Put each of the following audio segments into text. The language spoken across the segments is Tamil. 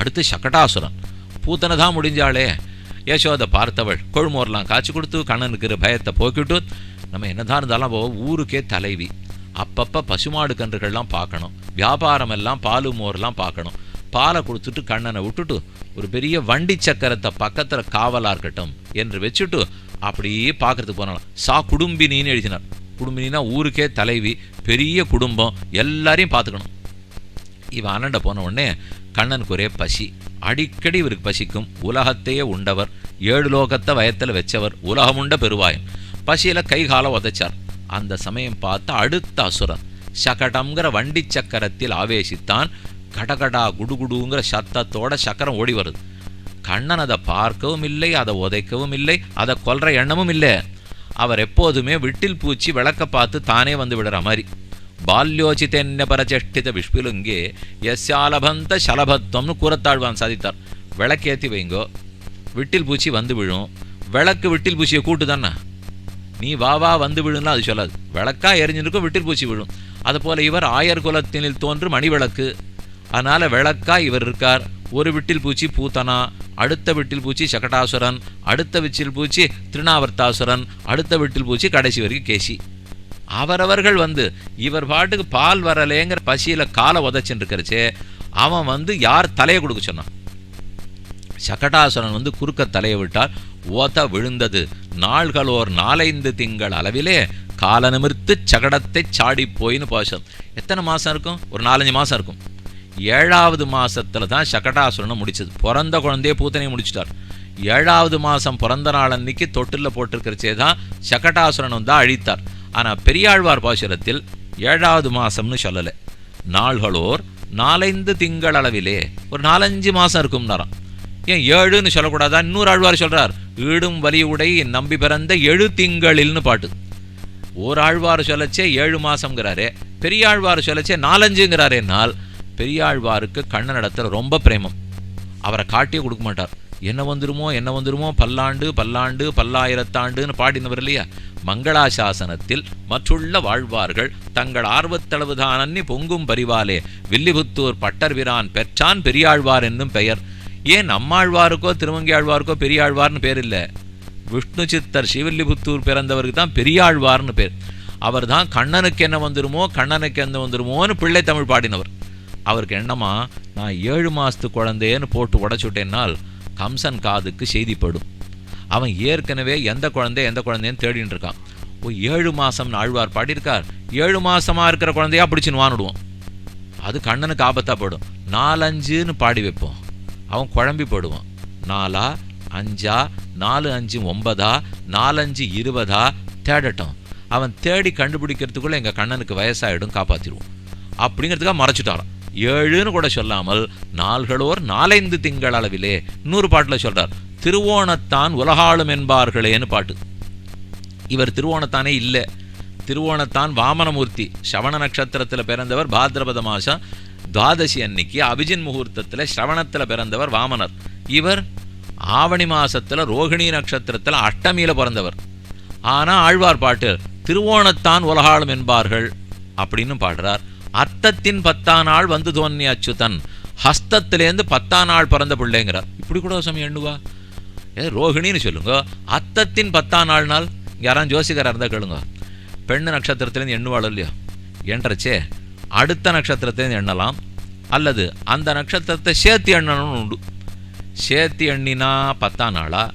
அடுத்து சக்கட்டாசுரன் பூத்தனை தான் முடிஞ்சாளே. யசோதை பார்த்தவள் கொழுமோர்லாம் காய்ச்சி கொடுத்து கண்ணனுக்கு இருக்கிற பயத்தை போக்கிட்டு நம்ம என்னதான் இருந்தாலும் போவோம் ஊருக்கே தலைவி. அப்பப்போ பசுமாடு கன்றுகள்லாம் பார்க்கணும். வியாபாரம் எல்லாம் பாலு மோர்லாம் பார்க்கணும். பாலை கொடுத்துட்டு கண்ணனை விட்டுட்டு ஒரு பெரிய வண்டி சக்கரத்தை பக்கத்தில் காவலா இருக்கட்டும் என்று வச்சுட்டு அப்படியே பார்க்கறதுக்கு போனாலும் சா குடும்பினின்னு எழுதினார். குடும்பினா ஊருக்கே தலைவி பெரிய குடும்பம் எல்லாரையும் பார்த்துக்கணும். இவன் அண்ணண்ட போன உடனே கண்ணனுக்கு ஒரே பசி. அடிக்கடி இவருக்கு பசிக்கும். உலகத்தையே உண்டவர். ஏழு லோகத்தை வயத்தில் வச்சவர். உலகமுண்ட பெருவாயன். பசியில கை காலம் உதைச்சார். அந்த சமயம் பார்த்து அடுத்த அசுரன். சகடம்ங்கிற வண்டி சக்கரத்தில் ஆவேசித்தான். கடகடா குடுகுடுங்கிற சத்தத்தோட சக்கரம் ஓடி வருது. கண்ணன் அதை பார்க்கவும் இல்லை அதை உதைக்கவும் இல்லை அதை கொல்ற எண்ணமும் இல்லை. அவர் எப்போதுமே விட்டில் பூச்சி விளக்க பார்த்து தானே வந்து விடுற மாதிரி. பால்யோசிதென்ன பரச்சஷ்டித விஷ்பிலுங்கே எஸ்யாலபந்த சலபத்வம்னு கூறத்தாழ்வான் சாதித்தார் விளக்கேத்தி வைங்கோ விட்டில் பூச்சி வந்து விழும் விளக்கு விட்டில் பூச்சியை கூட்டு தானே நீ வா வா வந்து விழுன்னா அது சொல்லாது விளக்கா எரிஞ்சிருக்கும் விட்டில் பூச்சி விழும் அதுபோல இவர் ஆயர் குலத்தினில் தோன்று மணி விளக்கு அதனால விளக்கா இவர் இருக்கார் ஒரு விட்டில் பூச்சி பூத்தனா அடுத்த விட்டில் பூச்சி சகடாசுரன் அடுத்த விச்சில் பூச்சி திருநாவர்த்தாசுரன் அடுத்த விட்டில் பூச்சி கடைசி வரைக்கும் கேசி அவரவர்கள் வந்து இவர் பாட்டுக்கு பால் வரலேங்கிற பசியில் காலை உதச்சின்னு அவன் வந்து யார் தலையை கொடுக்க சொன்னான்? சகடாசுரன் வந்து குறுக்க தலையை விட்டால் ஓத விழுந்தது. நாள்களோர் நாலைந்து திங்கள் அளவிலே கால நிமிர்த்து சகடத்தை சாடி போயின்னு பாசம். எத்தனை மாதம் இருக்கும்? ஒரு நாலஞ்சு மாதம் இருக்கும். ஏழாவது மாதத்தில் தான் சகடாசுரனை முடிச்சது. பிறந்த குழந்தைய பூத்தனையை முடிச்சிட்டார். ஏழாவது மாதம் பிறந்த நாள் அன்னைக்கு தொட்டில் போட்டிருக்கிறச்சே தான் சகடாசுரன் வந்து அழித்தார். ஆனா பெரியாழ்வார் பாசுரத்தில் ஏழாவது மாசம்னு சொல்லலை. நாள்களோர் நாலைந்து திங்கள் அளவிலே ஒரு நாலஞ்சு மாசம் இருக்கும்னாராம். ஏன் ஏழுன்னு சொல்லக்கூடாதா? இன்னொரு ஆழ்வார் சொல்கிறார் ஈடும் வலியுடை நம்பி பிறந்த எழு திங்களில்னு பாட்டு. ஓர் ஆழ்வார் சொல்லச்சே ஏழு மாசம்ங்கிறாரே பெரியாழ்வார் சொல்லச்சே நாலஞ்சுங்கிறாரேனால் பெரியாழ்வாருக்கு கண்ணன் இடத்துல ரொம்ப பிரேமம். அவரை காட்டியே கொடுக்க மாட்டார். என்ன வந்துருமோ என்ன வந்துருமோ பல்லாண்டு பல்லாண்டு பல்லாயிரத்தாண்டுன்னு பாடினவர் இல்லையா? மங்களாசாசனத்தில் மற்றுள்ள வாழ்வார்கள். தங்கள் ஆர்வத்தளவுதான் அன்னி பொங்கும் பரிவாலே. வில்லிபுத்தூர் பட்டர்பிரான் பெற்றான் பெரியாழ்வார் என்னும் பெயர். ஏன் அம்மாழ்வாருக்கோ திருமங்கியாழ்வாருக்கோ பெரியாழ்வார்னு பேர் இல்லை? விஷ்ணு சித்தர் ஸ்ரீவில்லிபுத்தூர் பிறந்தவருக்கு தான் பெரியாழ்வார்னு பேர். அவர் தான் கண்ணனுக்கு என்ன வந்துருமோ கண்ணனுக்கு என்ன வந்துருமோன்னு பிள்ளை தமிழ் பாடினவர். அவருக்கு என்னமா நான் ஏழு மாதத்து குழந்தையன்னு போட்டு உடச்சுட்டேன்னால் கம்சன் காதுக்கு செய்திப்படும் அவன் ஏற்கனவே எந்த குழந்தை எந்த குழந்தைன்னு தேடின்னு இருக்கான். ஓ ஏழு மாதம்னு ஆழ்வார் பாடியிருக்கார். ஏழு மாதமாக இருக்கிற குழந்தையா பிடிச்சின்னு வானுடுவோம். அது கண்ணனுக்கு ஆபத்தாக போயிடும். நாலஞ்சுன்னு பாடி வைப்போம். அவன் குழம்பி போடுவான். நாலா அஞ்சா நாலு அஞ்சு ஒன்பதா நாலஞ்சு இருபதா தேடட்டும். அவன் தேடி கண்டுபிடிக்கிறதுக்குள்ளே எங்கள் கண்ணனுக்கு வயசாகிடும் காப்பாற்றிடுவோம் அப்படிங்கிறதுக்காக மறைச்சிட்டாரான் ஏழுன்னு கூட சொல்லாமல் நாள்களோர் நாலைந்து திங்கள் அளவிலே இன்னொரு பாட்டில் சொல்கிறார் திருவோணத்தான் உலகாளும் என்பார்களேன்னு பாட்டு. இவர் திருவோணத்தானே இல்லை. திருவோணத்தான் வாமனமூர்த்தி சவண நட்சத்திரத்தில் பிறந்தவர் பாத்ரபத மாசம் துவாதசி அன்னைக்கு அபிஜின் முகூர்த்தத்தில் ஸ்ரவணத்தில் பிறந்தவர் வாமனர். இவர் ஆவணி மாசத்துல ரோகிணி நட்சத்திரத்தில் அஷ்டமியில் பிறந்தவர். ஆனா ஆழ்வார் பாட்டு திருவோணத்தான் உலகாளும் என்பார்கள் அப்படின்னு பாடுறார். அர்த்தத்தின் பத்தா நாள் வந்து தோன்றிய அச்சுதன் ஹஸ்தத்திலேருந்து பத்தா நாள் பிறந்த பிள்ளைங்கிறார். இப்படி கூட சமயம் எண்ணுவா? ஏ சொல்லுங்க. அத்தத்தின் பத்தாம் நாள் நாள் யாராவது ஜோசிகராக இருந்தால் கேளுங்க. பெண்ணு நட்சத்திரத்துலேருந்து எண்ணுவாள் இல்லையோ? என்றச்சே அடுத்த நட்சத்திரத்துலேருந்து எண்ணலாம். அல்லது அந்த நட்சத்திரத்தை சேர்த்து எண்ணணும்னு உண்டு. சேர்த்து எண்ணினா பத்தாம் நாளா?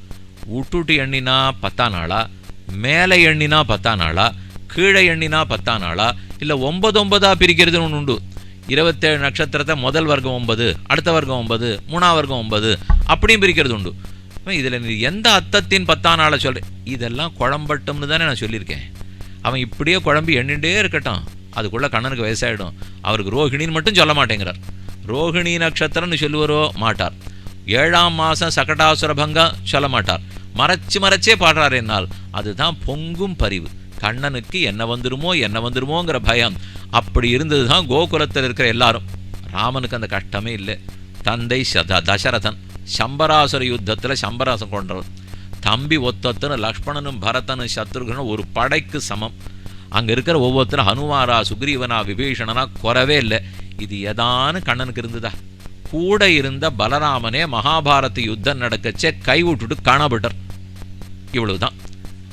விட்டுட்டு எண்ணினா பத்தாம் நாளா? மேலே எண்ணினா பத்தாம் நாளா? கீழே எண்ணினா பத்தாம் நாளா? இல்லை ஒன்பது ஒன்பதாக பிரிக்கிறதுன்னு ஒன்று உண்டு. இருபத்தேழு நட்சத்திரத்தை முதல் வர்க்கம் ஒன்பது அடுத்த வர்க்கம் ஒன்பது மூணாம் வர்க்கம் ஒன்பது அப்படியும் பிரிக்கிறது உண்டு. இதில் நீ எந்த அத்தத்தின் பத்தாம் நாளை சொல்கிறேன் இதெல்லாம் குழம்பட்டும்னு தானே நான் சொல்லியிருக்கேன். அவன் இப்படியே குழம்பி எண்ணிட்டே இருக்கட்டும். அதுக்குள்ளே கண்ணனுக்கு வயசாகிடும் அவருக்கு ரோஹிணின்னு மட்டும் சொல்ல மாட்டேங்கிறார். ரோஹிணி நட்சத்திரம்னு சொல்லுவாரோ? மாட்டார். ஏழாம் மாதம் சகடாசுரபங்கம் சொல்ல மாட்டார். மறைச்சு மறைச்சே பாடுறார் என்னால். அதுதான் பொங்கும் பரிவு. கண்ணனுக்கு என்ன வந்துருமோ என்ன வந்துருமோங்கிற பயம். அப்படி இருந்தது தான் கோகுலத்தில் இருக்கிற எல்லாரும். ராமனுக்கு அந்த கஷ்டமே இல்லை. தந்தை சத தசரதன். சம்பராசுர யுத்தத்தில் சம்பராசம் கொண்டவர் தம்பி ஒத்தொத்தனும் லக்ஷ்மணனும் பரதனும் சத்ருகனும் ஒரு படைக்கு சமம் அங்கே இருக்கிற ஒவ்வொருத்தரும் ஹனுமாரா சுக்ரீவனா விபீஷணனா குறவே இல்லை இது எதானு கண்ணனுக்கு இருந்ததா கூட இருந்த பலராமனே மகாபாரத யுத்தம் நடக்கச்சே கை விட்டுட்டு காணப்பட்டார் இவ்வளவுதான்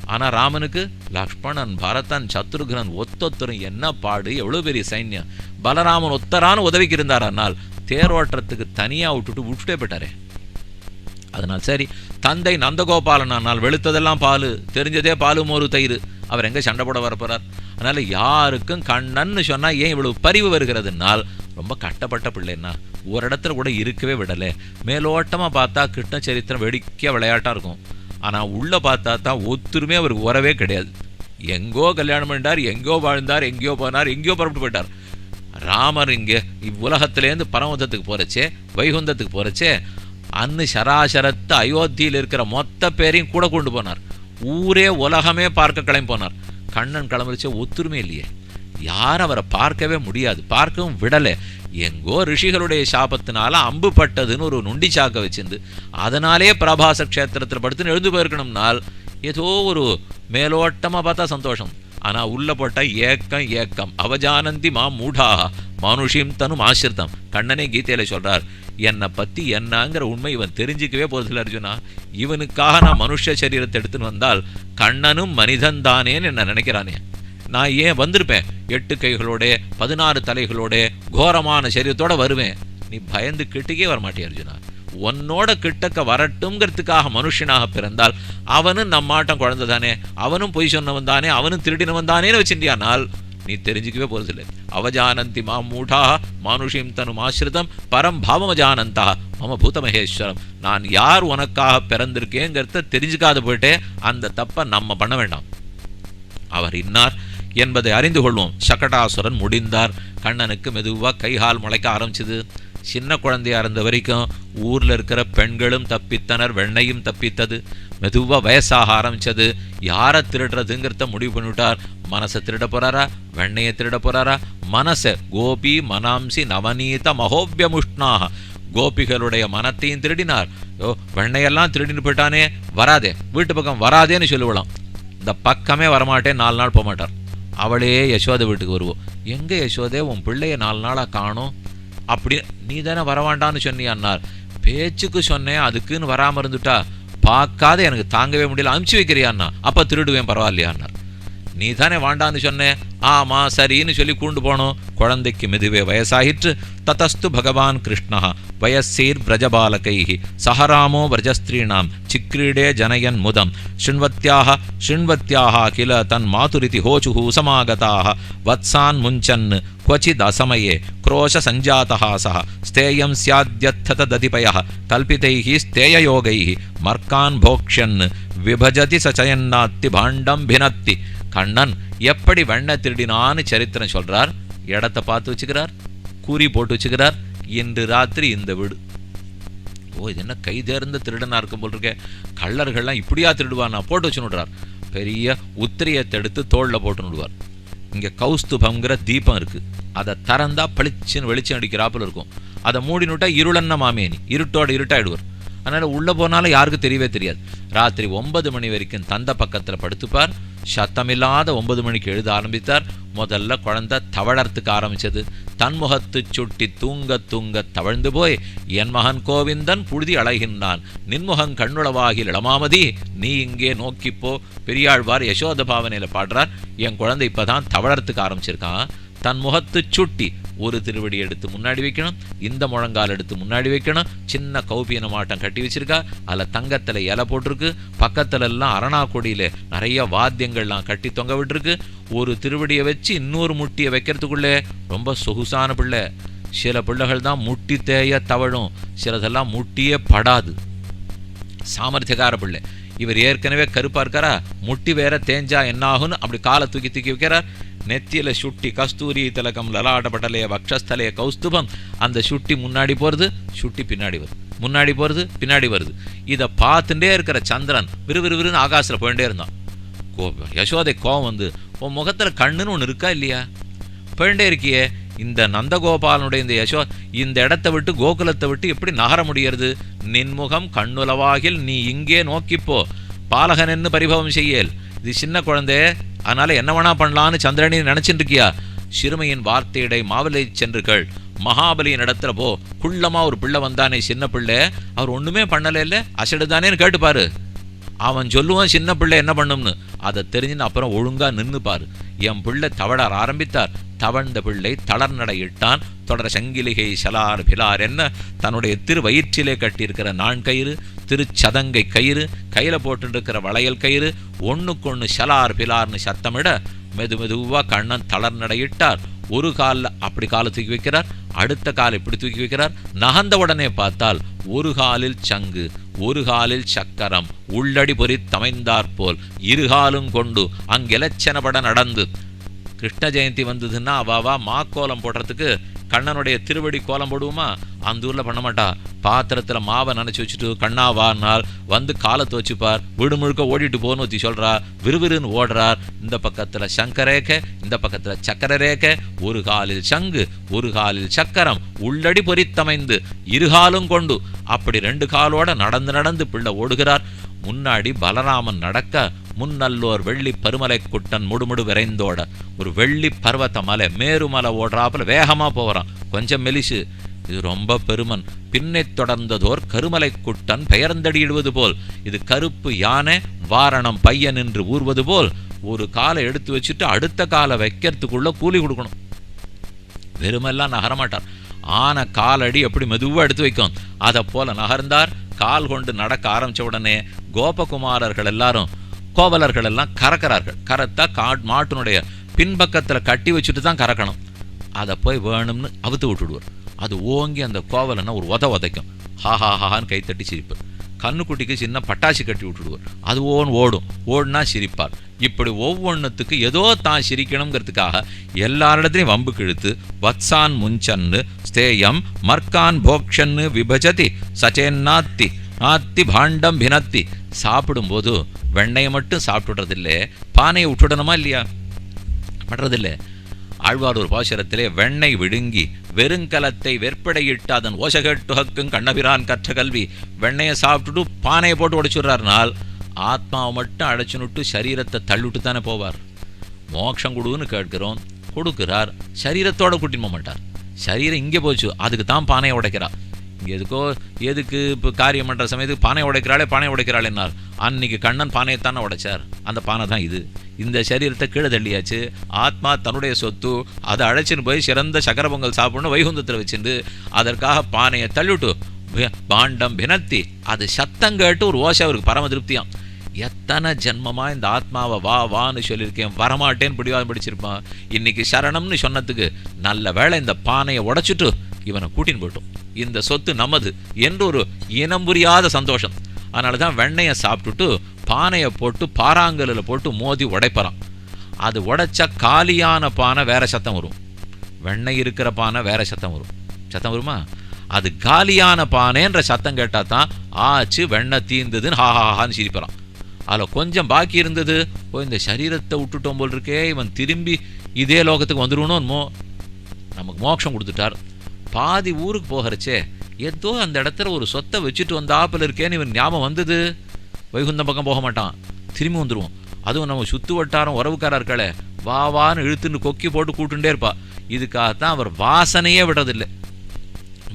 ஆனால் ராமனுக்கு லக்ஷ்மணன் பரதன் சத்ருகனன் ஒத்தொத்தரும் என்ன பாடு எவ்வளோ பெரிய சைன்யம் பலராமன் ஒத்தரான உதவிக்கு இருந்தார் ஆனால் தேரோட்டத்துக்கு தனியாக விட்டுட்டு விட்டுட்டே போயிட்டாரே அதனால் சரி தந்தை நந்தகோபாலன் ஆனால் வெளுத்ததெல்லாம் பால். தெரிஞ்சதே பாலு மோரு தயிர். அவர் எங்கே சண்டை போட வரப்போகிறார் அதனால் யாருக்கும் கண்ணன்னு சொன்னால் ஏன் இவ்வளவு பரிவு வருகிறதுனால் ரொம்ப கட்டப்பட்ட பிள்ளைன்னா ஒரு இடத்துல கூட இருக்கவே விடலை. மேலோட்டமாக பார்த்தா கிருஷ்ண சரித்திரம் வெடிக்க விளையாட்டாக இருக்கும். ஆனால் உள்ளே பார்த்தா தான் ஒத்துருமே அவருக்கு உறவே கிடையாது. எங்கோ கல்யாணம் பண்ணிட்டார் எங்கேயோ வாழ்ந்தார் எங்கேயோ போனார் எங்கேயோ புறப்பட்டு போயிட்டார். ராமர் இங்கே இவ்வுலகத்திலேருந்து பரமதத்துக்கு போறச்சே வைகுந்தத்துக்கு போறச்சே அன்னு சராசரத்து அயோத்தியில் இருக்கிற மொத்த பேரையும் கூட கொண்டு போனார். ஊரே உலகமே பார்க்க கிளம்பி போனார். கண்ணன் கிளம்பிச்சே ஒத்துருமே இல்லையே. யாரும் அவரை பார்க்கவே முடியாது. பார்க்கவும் விடலை. எங்கோ ரிஷிகளுடைய சாபத்தினால அம்பு பட்டதுன்னு ஒரு நொண்டி சாக்க வச்சிருந்து அதனாலே பிரபாச க்ஷேத்திரத்தில் படுத்துன்னு எழுந்து போயிருக்கணும்னால் ஏதோ ஒரு மேலோட்டமாக பார்த்தா சந்தோஷம். ஆனால் உள்ளே போட்டால் ஏக்கம் ஏக்கம். அவஜானந்தி மா மூடா மனுஷிம் தனும் ஆசிரித்தம் கண்ணனே கீதையில சொல்கிறார் என்னை பத்தி என்னங்கிற உண்மை இவன் தெரிஞ்சுக்கவே போதில்ல அர்ஜுனா. இவனுக்காக நான் மனுஷ சரீரத்தை எடுத்துன்னு வந்தால் கண்ணனும் மனிதன்தானேன்னு என்ன நினைக்கிறானே. நான் ஏன் வந்திருப்பேன்? எட்டு கைகளோட பதினாறு தலைகளோட கோரமான சரீரத்தோட வருவேன். நீ பயந்து கிட்டக்கே வரமாட்டே அர்ஜுனா? உன்னோட கிட்டக்க வரட்டுங்கிறதுக்காக மனுஷனாக பிறந்தால் அவனும் நம்மாட்டம் குழந்தை தானே அவனும் பொய் சொன்னவன் தானே? அவனும் திருடினவன் தானேன்னு வச்சுட்டியானால் நீ தெரிஞ்சுக்கவே போறதில்லை அவஜானந்தி மா மூடா மானுஷிம் தனும் ஆசிரிதம் பரம் பாவமஜானந்தா மம பூதமகேஸ்வரம் நான் யார் உனக்காக பிறந்திருக்கேங்கிறத தெரிஞ்சுக்காத போயிட்டே அந்த தப்பை நம்ம பண்ண வேண்டாம். அவர் இன்னார் என்பதை அறிந்து கொள்வோம். சகடாசுரன் முடிந்தார். கண்ணனுக்கு மெதுவாக கைகால் முளைக்க ஆரம்பிச்சது. சின்ன குழந்தையா இருந்த வரைக்கும் ஊர்ல இருக்கிற பெண்களும் தப்பித்தனர் வெண்ணையும் தப்பித்தது. மெதுவாக வயசாக ஆரம்பிச்சது. யாரை திருடுறதுங்கிறத முடிவு பண்ணிவிட்டார். மனசை திருட போறாரா? வெண்ணையை திருட போறாரா? மனசை. கோபி மனாம்சி நவநீத மகோபியமுஷ்ணாக கோபிகளுடைய மனத்தையும் திருடினார். ஓ வெண்ணையெல்லாம் திருடின்னு போயிட்டானே வராதே. வீட்டு பக்கம் வராதேன்னு சொல்லுவலாம். இந்த பக்கமே வரமாட்டேன் நாலு நாள் போக மாட்டார் அவளே யசோதை வீட்டுக்கு வருவோம் எங்கே யசோதே? உன் பிள்ளைய நாலு நாளாக காணும். அப்படி நீ தானே வரவாண்டான்னு சொன்னியான்னார் பேச்சுக்கு சொன்னேன் அதுக்குன்னு வராமல் இருந்துட்டா பார்க்காத எனக்கு தாங்கவே முடியல அனுப்பிச்சு வைக்கிறியான்னா அப்போ திருடுவேன் பரவாயில்லையான்னார் நீ தானே வாண்டான்னு சொன்னேன் ஆமா சரின்னு சொல்லி கூண்டு போனோம் குழந்தைக்கு மெதுவே வயசாயிற்று ததஸ்து பகவான் கிருஷ்ணா வயசீர் பிரஜபாலகைः சஹராமோ விரஜஸ்திரீணாம் சிக்ரீடே ஜனயன் முதம் शृण्वत्याः शृण्वत्याः किल तन्मातुरिति होचुः समागताः वत्सान् मुञ्चन् क्वचिदसमये क्रोशसञ्जातः सः स्तेयं स्याद्यत्थतदधिपयः कल्पितैः स्तेययोगैः मर्कान् भोक्ष्यन् விபஜதி சச்சயன்னாத்தி பாண்டம் பினத்தி கண்ணன் எப்படி வெண்ணை திருடினான்னு சரித்திரம் சொல்றார். இடத்த பார்த்து வச்சுக்கிறார். கூறி போட்டு வச்சுக்கிறார். இன்று ராத்திரி இந்த வீடு. ஓ இது என்ன கை தேர்ந்த திருடனா இருக்கும் போல் இருக்கே. கள்ளர்கள்லாம் இப்படியா திருடுவானா போட்டு வச்சு விடுறார் பெரிய உத்திரியத்தை எடுத்து தோளில் போட்டு விடுவார் இங்கே கௌஸ்துபங்கிற தீபம் இருக்கு. அதை திறந்தா பளிச்சுன்னு வெளிச்சம் அடிக்கிறாப்புல இருக்கும். அதை மூடினுட்டா இருளன்ன மாமேனி. இருட்டோட இருட்டாயிடுவார். அதனால் உள்ளே போனாலும் யாருக்கும் தெரியவே தெரியாது. ராத்திரி ஒன்பது மணி வரைக்கும் தந்த பக்கத்தில் படுத்துப்பார். சத்தமில்லாத ஒன்பது மணிக்கு எழுத ஆரம்பித்தார். முதல்ல குழந்தை தவழறதுக்கு ஆரம்பிச்சது. தன்முகத்து சுட்டி தூங்க தூங்க தவழ்ந்து போய் என் மகன் கோவிந்தன் புழுதி அழகின்றான் நின்முகம் கண்ணுளவாகில் இளமாமதி நீ இங்கே நோக்கிப்போ. பெரியாழ்வார் யசோத பாவனையில் பாடுறார். என் குழந்தை இப்பதான் தவழறதுக்கு ஆரம்பிச்சிருக்கான். தன் முகத்து சுட்டி ஒரு திருவடி எடுத்து முன்னாடி வைக்கணும் இந்த முழங்கால் எடுத்து முன்னாடி வைக்கணும். சின்ன கௌபியன மாட்டம் கட்டி வச்சிருக்கா அதில் தங்கத்தில் இலை போட்டிருக்கு. பக்கத்துல எல்லாம் அரணா கொடியில நிறைய வாத்தியங்கள்லாம் கட்டி தொங்க விட்டுருக்கு. ஒரு திருவடியை வச்சு இன்னொரு முட்டியை வைக்கிறதுக்குள்ளே ரொம்ப சொகுசான பிள்ளை. சில பிள்ளைகள் தான் முட்டி தேய தவழும். சிலதெல்லாம் முட்டியே படாது. சாமர்த்தியக்கார பிள்ளை. இவர் ஏற்கனவே கருப்பா இருக்காரா? முட்டி வேற தேஞ்சா என்ன ஆகும்னு அப்படி காலை தூக்கி தூக்கி வைக்கிறார். நெத்தியில சுட்டி கஸ்தூரி திலகம் லலாட்டப்பட்டலைய வக்ஷஸ்தலைய கௌஸ்துபம். அந்த சுட்டி முன்னாடி போகிறது சுட்டி பின்னாடி வருது. முன்னாடி போகிறது பின்னாடி வருது. இதை பார்த்துட்டே இருக்கிற சந்திரன் விறுவிறுவிறுன்னு ஆகாசில் போயிட்டே இருந்தான். கோபம் யசோதை கோவம் வந்து உன் முகத்தில் கண்ணுன்னு ஒன்று இருக்கா இல்லையா? போயிட்டே இருக்கியே. இந்த நந்தகோபாலனுடைய இந்த யசோ இந்த இடத்தை விட்டு கோகுலத்தை விட்டு எப்படி நகர முடியறது? நின்முகம் கண்ணுலவாகில் நீ இங்கே நோக்கிப்போ பாலகன் என்ன பரிபவம் செய்யல்? இது சின்ன குழந்தை. அதனால என்ன வேணா பண்ணலான்னு சந்திரனி நினைச்சிட்டு இருக்கியா சிறுமையின் வார்த்தையிடை மாவிலை சென்றுகள் மகாபலியின் இடத்துல போ. குள்ளமா ஒரு பிள்ளை வந்தானே சின்ன பிள்ளை. அவர் ஒண்ணுமே பண்ணல இல்ல அசடுதானேன்னு கேட்டுப்பாரு அவன் சொல்லுவான் சின்ன பிள்ளை என்ன பண்ணும்னு. அதை தெரிஞ்சுன்னு அப்புறம் ஒழுங்கா நின்னு பாரு. என் பிள்ளை தவழார் ஆரம்பித்தார். தவழ்ந்த பிள்ளை தளர்நடையிட்டான் தொடர சங்கிலிகை சலார் பிலார் என்ன? தன்னுடைய திரு வயிற்றிலே கட்டியிருக்கிற நான் கயிறு திருச்சதங்கை கயிறு கையில் போட்டுருக்கிற வளையல் கயிறு ஒண்ணுக்கொண்ணு சலார் பிலார்னு சத்தமிட மெது மெதுவா கண்ணன் தளர்நடையிட்டார் ஒரு காலில் அப்படி காலை தூக்கி வைக்கிறார் அடுத்த கால் இப்படி தூக்கி வைக்கிறார். நகர்ந்த உடனே பார்த்தால் ஒரு காலில் சங்கு ஒரு காலில் சக்கரம் உள்ளடி பொறி போல் இருகாலும் கொண்டு அங்கெலச்சனபட நடந்து. கிருஷ்ண ஜெயந்தி வந்ததுன்னா அவாவா மாக்கோலம் போடுறதுக்கு கண்ணனுடைய திருவடி கோலம் போடுவோமா? அந்த ஊரில் பண்ண மாட்டா. பாத்திரத்தில் மாவை நினச்சி வச்சுட்டு கண்ணா வானால் வந்து காலத்தை வச்சுப்பார் வீடு முழுக்க ஓடிட்டு போகணும் ஒத்தி விறுவிறுன்னு ஓடுறார். இந்த பக்கத்தில் சங்கரேக்க இந்த பக்கத்தில் சக்கர ரேக்க ஒரு காலில் சங்கு ஒரு காலில் சக்கரம். உள்ளடி பொறித்தமைந்து இருகாலும் கொண்டு. அப்படி ரெண்டு காலோட நடந்து நடந்து பிள்ளை ஓடுகிறார். முன்னாடி பலராமன் நடக்க முன்னல்லோர் வெள்ளி பருமலை குட்டன் முடுமுடு விரைந்தோட ஒரு வெள்ளி பர்வத மலை மேருமலை ஓடுறாப்புல வேகமா போகிறான் கொஞ்சம் மெலிசு. இது ரொம்ப பெருமன். பின்னை தொடர்ந்ததோர் கருமலை குட்டன் பெயர்ந்தடியிடுவது போல். இது கருப்பு யானை வாரணம் பையன் என்று ஊர்வது போல். ஒரு காலை எடுத்து வச்சுட்டு அடுத்த காலை வைக்கிறதுக்குள்ள கூலி கொடுக்கணும். வெறுமெல்லாம் நகரமாட்டார். ஆன காலடி எப்படி மெதுவாக எடுத்து வைக்கும்? அதை போல நகர்ந்தார். கால் கொண்டு நடக்க ஆரம்பிச்ச உடனே கோபகுமாரர்கள் எல்லாரும் கோவலர்கள் எல்லாம் கறக்கிறார்கள். கறத்தா கா மாட்டினுடைய பின்பக்கத்தில் கட்டி வச்சுட்டு தான் கறக்கணும். அதை போய் வேணும்னு அவுத்து விட்டுடுவார். அது ஓங்கி அந்த கோவலனை ஒரு உத உதைக்கும். ஹா ஹா ஹான்னு கைத்தட்டி சிரிப்பார். கண்ணுக்குட்டிக்கு சின்ன பட்டாசு கட்டி விட்டுடுவார். அது ஓன் ஓடும். ஓடுனா சிரிப்பார். இப்படி ஒவ்வொன்றுத்துக்கு ஏதோ தான் சிரிக்கணுங்கிறதுக்காக எல்லாரிடத்துலையும் வம்பு கிழுத்து வத்சான் முஞ்சன்னு ஸ்தேயம் மர்கான் போக்ஷன்னு விபஜதி சச்சேன்னாத்தி ஆத்தி பாண்டம் பினத்தி. சாப்பிடும்போது வெண்ணெயை மட்டும் சாப்பிட்டுடுறதில்லை பானையை விட்டுடணுமா இல்லையா? பண்றதில்லை ஆழ்வாரூர் பாசுரத்திலே வெண்ணெய் விழுங்கி வெறுங்கலத்தை வெற்படையிட்டு அதன் ஓசகட்டுஹக்கும் கண்ணபிரான் கற்ற கல்வி. வெண்ணையை சாப்பிட்டுட்டு பானையை போட்டு உடைச்சுடுறாருனால் ஆத்மாவை மட்டும் அடைச்சுனுட்டு சரீரத்தை தள்ளிவிட்டு தானே போவார். மோட்சம் கொடுன்னு கேட்கிறோம். கொடுக்கிறார். சரீரத்தோட கூட்டின்னு போக மாட்டார். சரீரம் இங்கே போச்சு. அதுக்கு தான் பானையை உடைக்கிறார் எதுக்கோ எதுக்கு இப்போ காரியம் பண்ணுற சமயத்துக்கு பானை உடைக்கிறாளே பானை உடைக்கிறாள் என்னார். அன்னைக்கு கண்ணன் பானையை தானே உடைச்சார். அந்த பானை தான் இது. இந்த சரீரத்தை கீழே தள்ளியாச்சு. ஆத்மா தன்னுடைய சொத்து அதை அழைச்சின்னு போய் சிறந்த சக்கர பொங்கல் சாப்பிடணும் வைகுந்தத்தில் வச்சுட்டு அதற்காக பானையை தள்ளிவிட்டு பாண்டம் பினத்தி அது சத்தம் கேட்டு ஒரு ஓசை அவருக்கு பரம திருப்தியாம். எத்தனை ஜென்மமாக இந்த ஆத்மாவை வா வான்னு சொல்லியிருக்கேன் வரமாட்டேன்னு பிடிவாதம் பிடிச்சிருப்பான். இன்னைக்கு சரணம்னு சொன்னதுக்கு நல்ல வேளை இந்த பானையை உடைச்சிட்டு இவனை கூட்டின்னு போயிட்டோம். இந்த சொத்து நமது என்று ஒரு இனம் புரியாத சந்தோஷம். அதனால தான் வெண்ணெயை சாப்பிட்டுட்டு பானையை போட்டு பாறாங்கல்லில் போட்டு மோதி உடைப்பறான். அது உடைச்சா காலியான பானை வேற சத்தம் வரும். வெண்ணெய் இருக்கிற பானை வேற சத்தம் வரும். சத்தம் வருமா? அது காலியான பானைன்ற சத்தம் கேட்டால் தான் ஆச்சு வெண்ணெய் தீர்ந்ததுன்னு ஹா ஹா சிரிப்பறான். அதில் கொஞ்சம் பாக்கி இருந்தது ஓ இந்த சரீரத்தை விட்டுட்டோம் போல் இருக்கே இவன் திரும்பி இதே லோகத்துக்கு வந்துருவனோன்னு மோ நமக்கு மோட்சம் கொடுத்துட்டார். பாதி ஊருக்கு போகிறச்சே. ஏதோ அந்த இடத்துல ஒரு சொத்தை வச்சுட்டு வந்தாப்பில் இருக்கேன்னு இவன் ஞாபகம் வந்தது? வைகுந்தம் பக்கம் போக மாட்டான். திரும்பி வந்துடுவோம் அதுவும் நம்ம சுத்து வட்டாரம் உறவுக்காரா இருக்காளே. வா வான்னு இழுத்துன்னு கொக்கி போட்டு கூட்டுண்டே இருப்பா. இதுக்காகத்தான் அவர் வாசனையே விடுறதில்லை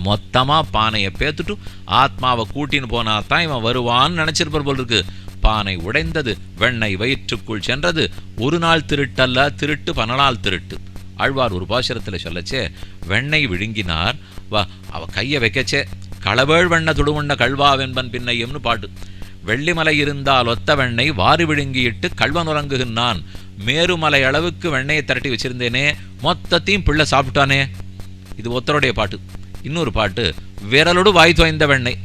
மொத்தமாக பானையை பேத்துட்டு ஆத்மாவை கூட்டின்னு போனா தான் இவன் வருவான்னு நினச்சிருப்பார் போல் இருக்கு பானை உடைந்தது வெண்ணெய் வயிற்றுக்குள் சென்றது. ஒரு நாள் திருட்டல்ல திருட்டு பனநாள் திருட்டு. ஆழ்வார் ஒரு பாசுரத்தில் சொல்லச்சே வெண்ணெய் விழுங்கினார். வா அவ கையை வைக்கச்சே. களவேள் வெண்ண துடுவண்ண கல்வாவென்பன் பின்னையும்னு பாட்டு. வெள்ளிமலை இருந்தால் ஒத்த வெண்ணெய் வாரி விழுங்கியிட்டு கல்வன் உறங்குகின்றான் மேருமலை அளவுக்கு வெண்ணெயை திரட்டி வச்சிருந்தேனே மொத்தத்தையும் பிள்ளை சாப்பிட்டானே. இது ஒத்தருடைய பாட்டு. இன்னொரு பாட்டு விரலோடு வாய் தோய்ந்த வெண்ணெய்.